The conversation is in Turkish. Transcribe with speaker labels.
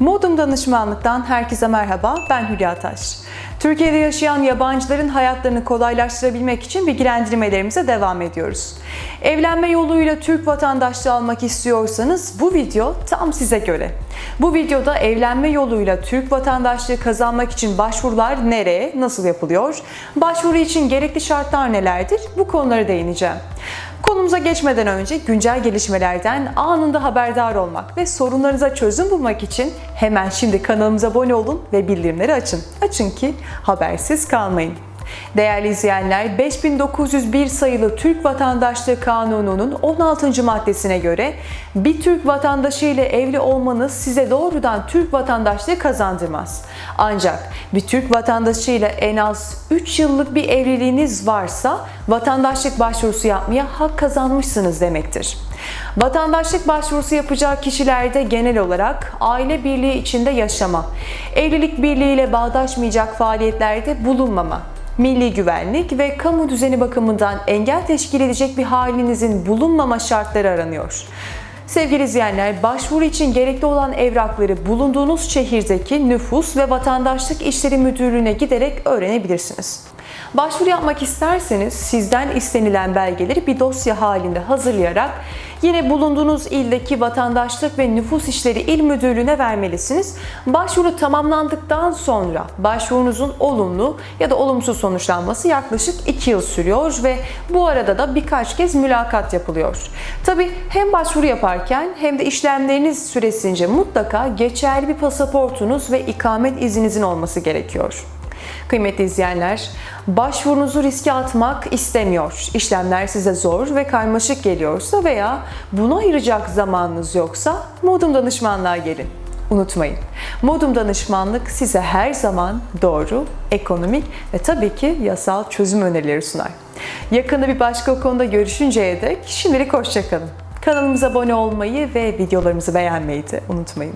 Speaker 1: Modum Danışmanlık'tan herkese merhaba, ben Hülya Taş. Türkiye'de yaşayan yabancıların hayatlarını kolaylaştırabilmek için bilgilendirmelerimize devam ediyoruz. Evlenme yoluyla Türk vatandaşlığı almak istiyorsanız bu video tam size göre. Bu videoda evlenme yoluyla Türk vatandaşlığı kazanmak için başvurular nereye, nasıl yapılıyor? Başvuru için gerekli şartlar nelerdir? Bu konulara değineceğim. Konumuza geçmeden önce güncel gelişmelerden anında haberdar olmak ve sorunlarınıza çözüm bulmak için hemen şimdi kanalımıza abone olun ve bildirimleri açın. Açın ki habersiz kalmayın. Değerli izleyenler, 5901 sayılı Türk Vatandaşlığı Kanunu'nun 16. maddesine göre bir Türk vatandaşı ile evli olmanız size doğrudan Türk vatandaşlığı kazandırmaz. Ancak bir Türk vatandaşı ile en az 3 yıllık bir evliliğiniz varsa vatandaşlık başvurusu yapmaya hak kazanmışsınız demektir. Vatandaşlık başvurusu yapacak kişilerde genel olarak aile birliği içinde yaşama, evlilik birliğiyle bağdaşmayacak faaliyetlerde bulunmama, milli güvenlik ve kamu düzeni bakımından engel teşkil edecek bir halinizin bulunmama şartları aranıyor. Sevgili izleyenler, başvuru için gerekli olan evrakları bulunduğunuz şehirdeki Nüfus ve Vatandaşlık İşleri Müdürlüğü'ne giderek öğrenebilirsiniz. Başvuru yapmak isterseniz sizden istenilen belgeleri bir dosya halinde hazırlayarak yine bulunduğunuz ildeki Vatandaşlık ve Nüfus İşleri İl Müdürlüğü'ne vermelisiniz. Başvuru tamamlandıktan sonra başvurunuzun olumlu ya da olumsuz sonuçlanması yaklaşık 2 yıl sürüyor ve bu arada da birkaç kez mülakat yapılıyor. Tabi hem başvuru yaparken hem de işlemleriniz süresince mutlaka geçerli bir pasaportunuz ve ikamet izninizin olması gerekiyor. Kıymetli izleyenler, başvurunuzu riske atmak istemiyor. İşlemler size zor ve karmaşık geliyorsa veya buna ayıracak zamanınız yoksa Modum danışmanlığa gelin. Unutmayın, Modum danışmanlık size her zaman doğru, ekonomik ve tabii ki yasal çözüm önerileri sunar. Yakında bir başka konuda görüşünceye dek şimdilik hoşçakalın. Kanalımıza abone olmayı ve videolarımızı beğenmeyi de unutmayın.